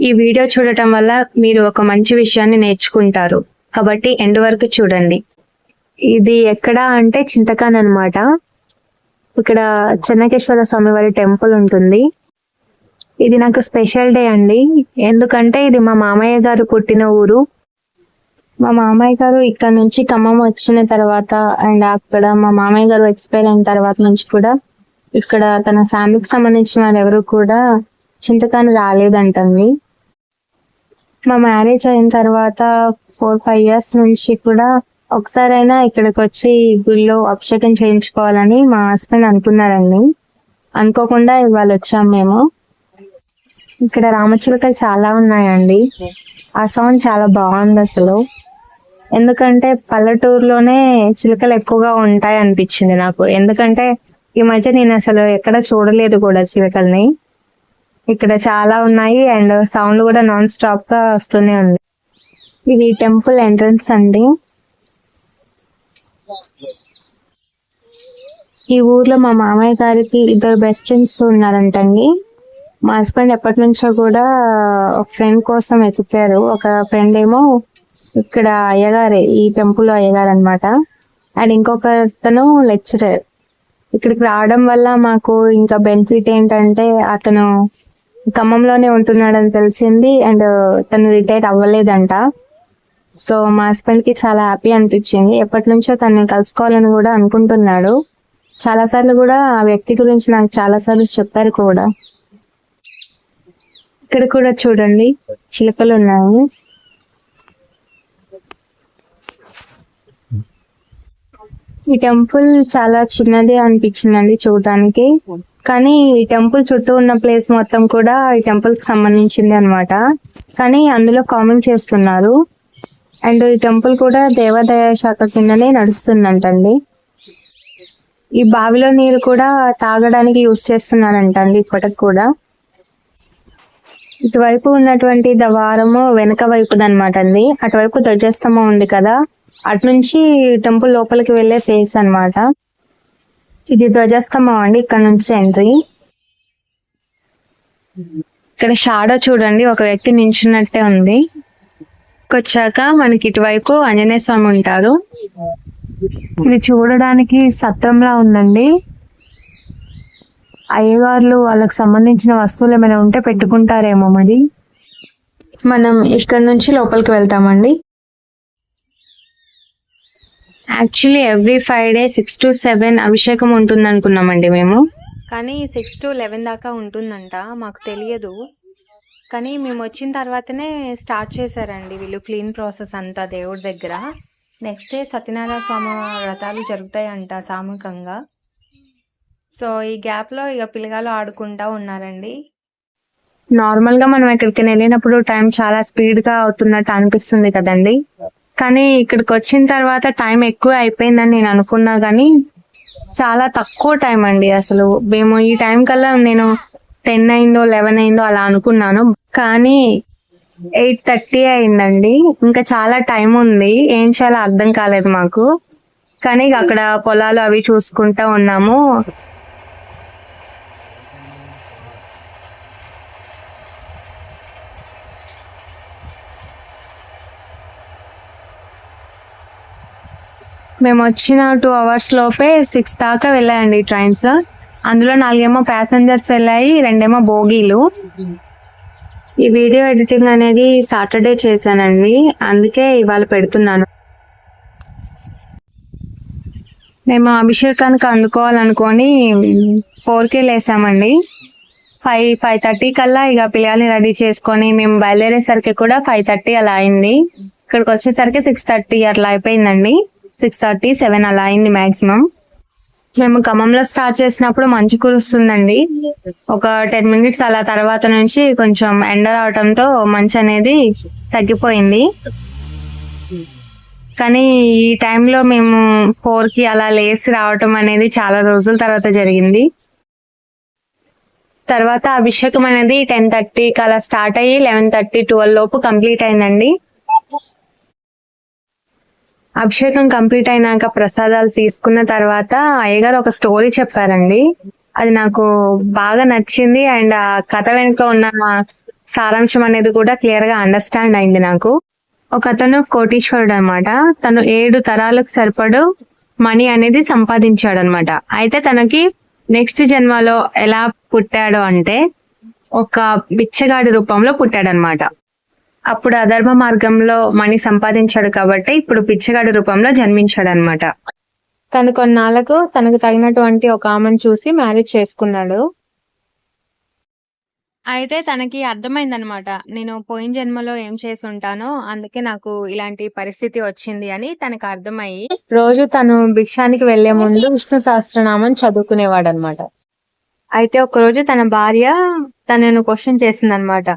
ఈ వీడియో చూడటం వల్ల మీరు ఒక మంచి విషయాన్ని నేర్చుకుంటారు. కాబట్టి ఎండ్ వరకు చూడండి. ఇది ఎక్కడ అంటే చింతకాన్ అనమాట ఇక్కడ చెన్నకేశ్వర స్వామి వారి టెంపుల్ ఉంటుంది. ఇది నాకు స్పెషల్ డే అండి. ఎందుకంటే ఇది మా మామయ్య గారు పుట్టిన ఊరు. మా మామయ్య గారు ఇక్కడ నుంచి ఖమ్మం వచ్చిన తర్వాత అండ్ అక్కడ మా మామయ్య గారు ఎక్స్పైర్ అయిన తర్వాత నుంచి కూడా ఇక్కడ తన ఫ్యామిలీకి సంబంధించిన వాళ్ళు ఎవరు కూడా చింతకాని రాలేదంటండి. మా మ్యారేజ్ అయిన తర్వాత ఫోర్ ఫైవ్ ఇయర్స్ నుంచి కూడా ఒకసారైనా ఇక్కడికి వచ్చి గుళ్ళో అభిషేకం చేయించుకోవాలని మా హస్బెండ్ అనుకున్నారండి. అనుకోకుండా ఇవాళ వచ్చాం మేము. ఇక్కడ రామచిలుకలు చాలా ఉన్నాయండి. ఆ సౌండ్ చాలా బాగుంది అసలు ఎందుకంటే పల్లెటూరులోనే చిలుకలు ఎక్కువగా ఉంటాయి అనిపించింది నాకు. ఎందుకంటే ఈ మధ్య నేను అసలు ఎక్కడ చూడలేదు కూడా చిలుకల్ని. ఇక్కడ చాలా ఉన్నాయి అండ్ సౌండ్ కూడా నాన్ స్టాప్గా వస్తూనే ఉంది. ఇది టెంపుల్ ఎంట్రన్స్ అండి. ఈ ఊర్లో మా మామయ్య గారికి ఇద్దరు బెస్ట్ ఫ్రెండ్స్ ఉన్నారంటండి. మా హస్బెండ్ ఎప్పటి నుంచో కూడా ఒక ఫ్రెండ్ కోసం వెతికారు. ఒక ఫ్రెండ్ ఏమో ఇక్కడ అయ్యగారే ఈ టెంపుల్ అయ్యగారు అనమాట అండ్ ఇంకొక అతను లెక్చరర్. ఇక్కడికి రావడం వల్ల మాకు ఇంకా బెనిఫిట్ ఏంటంటే అతను ఖమ్మంలోనే ఉంటున్నాడని తెలిసింది అండ్ తను రిటైర్ అవ్వలేదంట. సో మా హస్బెండ్కి చాలా హ్యాపీ అనిపించింది. ఎప్పటి నుంచో తనని కలుసుకోవాలని కూడా అనుకుంటున్నాడు. చాలా సార్లు కూడా ఆ వ్యక్తి గురించి నాకు చాలా సార్లు చెప్పారు కూడా. ఇక్కడ కూడా చూడండి చిలుకలు ఉన్నాయి. ఈ టెంపుల్ చాలా చిన్నది అనిపించిందండి చూడడానికి. కానీ ఈ టెంపుల్ చుట్టూ ఉన్న ప్లేస్ మొత్తం కూడా ఈ టెంపుల్కి సంబంధించింది అనమాట కానీ అందులో కామెంట్ చేస్తున్నారు. అండ్ ఈ టెంపుల్ కూడా దేవాదాయ శాఖ కిందనే నడుస్తుందంటండి. ఈ బావిలో నీరు కూడా తాగడానికి యూజ్ చేస్తున్నారంటండి ఇప్పటికి కూడా. ఇటువైపు ఉన్నటువంటి ద్వారము వెనక వైపుది అనమాట అండి అటువైపు ధ్వజస్తంభం ఉంది కదా. అటు నుంచి టెంపుల్ లోపలికి వెళ్ళే ఫేస్ అన్నమాట. ఇది ధ్వజస్తంభం అండి ఇక్కడ నుంచి ఎంట్రీ. ఇక్కడ షాడో చూడండి ఒక వ్యక్తి నించున్నట్టే ఉంది. వచ్చాక మనకి ఇటువైపు ఆంజనేయ స్వామి ఉంటారు. ఇది చూడడానికి సత్రంలా ఉందండి. అయ్యగారులు వాళ్ళకి సంబంధించిన వస్తువులు ఏమైనా ఉంటే పెట్టుకుంటారేమో మరి. మనం ఇక్కడ నుంచి లోపలికి వెళ్తామండి. Actually every five day six to seven అభిషేకం ఉంటుంది అనుకున్నామండి మేము. కానీ సిక్స్ టు లెవెన్ దాకా ఉంటుందంట మాకు తెలియదు. కానీ మేము వచ్చిన తర్వాతనే స్టార్ట్ చేశారండి వీళ్ళు క్లీన్ ప్రాసెస్ అంతా దేవుడి దగ్గర. నెక్స్ట్ డే సత్యనారాయణ స్వామి వ్రతాలు జరుగుతాయంట సామూహికంగా. సో ఈ గ్యాప్లో ఇక పిల్లగాలు ఆడుకుంటా ఉన్నారండి. నార్మల్గా మనం ఎక్కడికి వెళ్ళినప్పుడు టైం చాలా స్పీడ్గా అవుతున్నట్టు అనిపిస్తుంది కదండి. కానీ ఇక్కడికి వచ్చిన తర్వాత టైం ఎక్కువ అయిపోయిందని నేను అనుకున్నా కానీ చాలా తక్కువ టైం అండి అసలు. మేము ఈ టైం కల్లా నేను టెన్ అయిందో లెవెన్ అయిందో అలా అనుకున్నాను. కానీ ఎయిట్ థర్టీ అయిందండి. ఇంకా చాలా టైం ఉంది. ఏం చేయాలో అర్థం కాలేదు మాకు. కానీ ఇక అక్కడ పొలాలు అవి చూసుకుంటా ఉన్నాము. మేము వచ్చిన టూ అవర్స్ లోపే సిక్స్ దాకా వెళ్ళాయండి ట్రైన్స్ అందులో నాలుగేమో ప్యాసింజర్స్ వెళ్ళాయి రెండేమో బోగీలు. ఈ వీడియో ఎడిటింగ్ అనేది సాటర్డే చేశానండి. అందుకే ఇవాళ పెడుతున్నాను. మేము అభిషేకానికి అందుకోవాలనుకొని ఫోర్కే లేసామండి. ఫైవ్ ఫైవ్ థర్టీ కల్లా ఇక పిల్లల్ని రెడీ చేసుకొని మేము బయలుదేరేసరికి కూడా ఫైవ్ థర్టీ అలా అయింది. ఇక్కడికి వచ్చేసరికి సిక్స్ థర్టీ అట్లా అయిపోయిందండి. సిక్స్ థర్టీ సెవెన్ అలా అయింది మాక్సిమం. మేము ఖమ్మంలో స్టార్ట్ చేసినప్పుడు మంచు కురుస్తుందండి. ఒక టెన్ మినిట్స్ అలా తర్వాత నుంచి కొంచెం ఎండ రావటంతో మంచు అనేది తగ్గిపోయింది. కానీ ఈ టైంలో మేము ఫోర్కి అలా లేసి రావటం అనేది చాలా రోజుల తర్వాత జరిగింది. తర్వాత అభిషేకం అనేది టెన్ థర్టీకి అలా స్టార్ట్ అయ్యి లెవెన్ థర్టీ ట్వెల్వ్ లోపు కంప్లీట్ అయిందండి. అభిషేకం కంప్లీట్ అయినాక ప్రసాదాలు తీసుకున్న తర్వాత అయ్యగారు ఒక స్టోరీ చెప్పారండి. అది నాకు బాగా నచ్చింది అండ్ ఆ కథ వెనుక ఉన్న సారాంశం అనేది కూడా క్లియర్గా అండర్స్టాండ్ అయింది నాకు. ఒక అతను కోటీశ్వరుడు అనమాట తను ఏడు తరాలకు సరిపడు మనీ అనేది సంపాదించాడు అనమాట అయితే తనకి నెక్స్ట్ జన్మలో ఎలా పుట్టాడు అంటే ఒక బిచ్చగాడి రూపంలో పుట్టాడనమాట అప్పుడు అధర్మ మార్గంలో మనీ సంపాదించాడు కాబట్టి ఇప్పుడు పిచ్చగాడి రూపంలో జన్మించాడు అనమాట తను కొన్నాళ్ళకు తనకు తగినటువంటి ఒక ఆమెను చూసి మ్యారేజ్ చేసుకున్నాడు. అయితే తనకి అర్థమైందనమాట నేను పోయిన జన్మలో ఏం చేసి ఉంటానో అందుకే నాకు ఇలాంటి పరిస్థితి వచ్చింది అని తనకు అర్థమయ్యి రోజు తను భిక్షానికి వెళ్ళే ముందు విష్ణు సహస్రనామం చదువుకునేవాడు అనమాట అయితే ఒక రోజు తన భార్య తనను క్వశ్చన్ చేసిందనమాట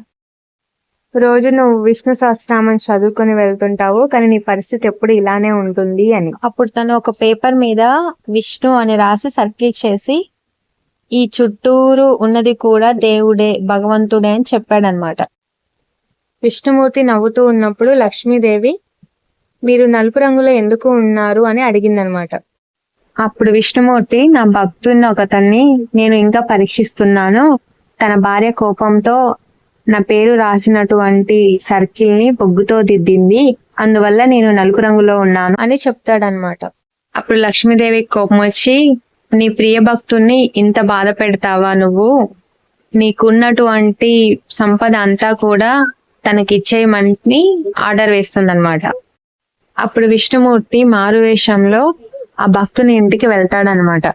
రోజు నువ్వు విష్ణు సహస్రనామం చదువుకొని వెళ్తుంటావు కానీ నీ పరిస్థితి ఎప్పుడు ఇలానే ఉంటుంది అని. అప్పుడు తను ఒక పేపర్ మీద విష్ణు అని రాసి సర్కిల్ చేసి ఈ చుట్టూరు ఉన్నది కూడా దేవుడే భగవంతుడే అని చెప్పాడనమాట. విష్ణుమూర్తి నవ్వుతూ ఉన్నప్పుడు లక్ష్మీదేవి మీరు నలుపు రంగులో ఎందుకు ఉన్నారు అని అడిగిందనమాట. అప్పుడు విష్ణుమూర్తి నా భక్తుని ఒకతన్ని నేను ఇంకా పరీక్షిస్తున్నాను. తన భార్య కోపంతో నా పేరు రాసినటువంటి సర్కిల్ని బొగ్గుతో దిద్దింది. అందువల్ల నేను నలుపు రంగులో ఉన్నాను అని చెప్తాడనమాట అప్పుడు లక్ష్మీదేవి కోపం వచ్చి నీ ప్రియ భక్తుణ్ణి ఇంత బాధ పెడతావా నువ్వు? నీకున్నటువంటి సంపద అంతా కూడా తనకిచ్చేయమని ఆర్డర్ వేస్తుందన్నమాట. అప్పుడు విష్ణుమూర్తి మారు వేషంలో ఆ భక్తుని ఇంటికి వెళ్తాడనమాట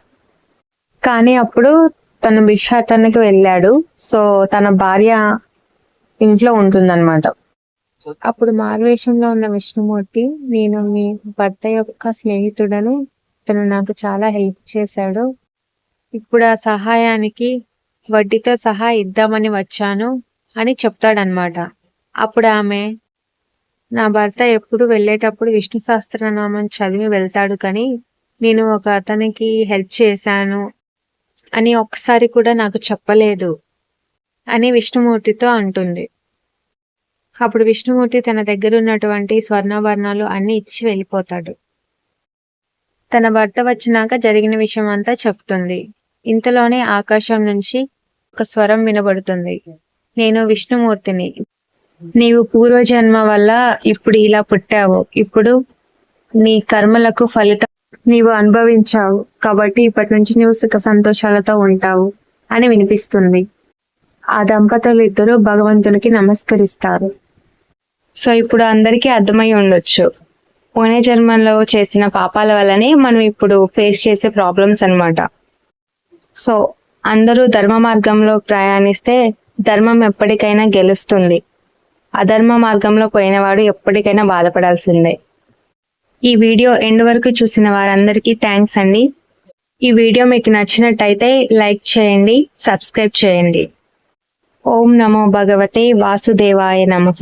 కానీ అప్పుడు తను భిక్షాటనకి వెళ్ళాడు. సో తన భార్య ఇంట్లో ఉంటుందన్నమాట. అప్పుడు మారువేషంలో ఉన్న విష్ణుమూర్తి నేను మీ భర్త యొక్క స్నేహితుడను తను నాకు చాలా హెల్ప్ చేశాడు. ఇప్పుడు ఆ సహాయానికి వడ్డీతో సహా ఇద్దామని వచ్చాను అని చెప్తాడనమాట అప్పుడు ఆమె నా భర్త ఎప్పుడు వెళ్ళేటప్పుడు విష్ణు సహస్రనామం చదివి వెళ్తాడు కానీ నేను ఒక అతనికి హెల్ప్ చేశాను అని ఒక్కసారి కూడా నాకు చెప్పలేదు. అని విష్ణుమూర్తితో అంటుంది. అప్పుడు విష్ణుమూర్తి తన దగ్గర ఉన్నటువంటి స్వర్ణాభరణాలు అన్ని ఇచ్చి వెళ్ళిపోతాడు. తన భర్త వచ్చినాక జరిగిన విషయం అంతా చెప్తుంది. ఇంతలోనే ఆకాశం నుంచి ఒక స్వరం వినబడుతుంది. నేను విష్ణుమూర్తిని. నీవు పూర్వజన్మ వల్ల ఇప్పుడు ఇలా పుట్టావు. ఇప్పుడు నీ కర్మలకు ఫలితం నీవు అనుభవించావు. కాబట్టి ఇప్పటి నుంచి నువ్వు సుఖ సంతోషాలతో ఉంటావు అని వినిపిస్తుంది. ఆ దంపతులు ఇద్దరు భగవంతునికి నమస్కరిస్తారు. సో ఇప్పుడు అందరికీ అర్థమై ఉండొచ్చు. పోయిన జన్మలో చేసిన పాపాల వల్లనే మనం ఇప్పుడు ఫేస్ చేసే ప్రాబ్లమ్స్ అన్నమాట. సో అందరూ ధర్మ మార్గంలో ప్రయాణిస్తే ధర్మం ఎప్పటికైనా గెలుస్తుంది. అధర్మ మార్గంలో పోయినవాడు ఎప్పటికైనా బాధపడాల్సిందే. ఈ వీడియో ఎండ్ వరకు చూసిన వారందరికీ థ్యాంక్స్ అండి. ఈ వీడియో మీకు నచ్చినట్టయితే లైక్ చేయండి సబ్స్క్రైబ్ చేయండి. ఓం నమో భగవతే వాసుదేవాయ నమః.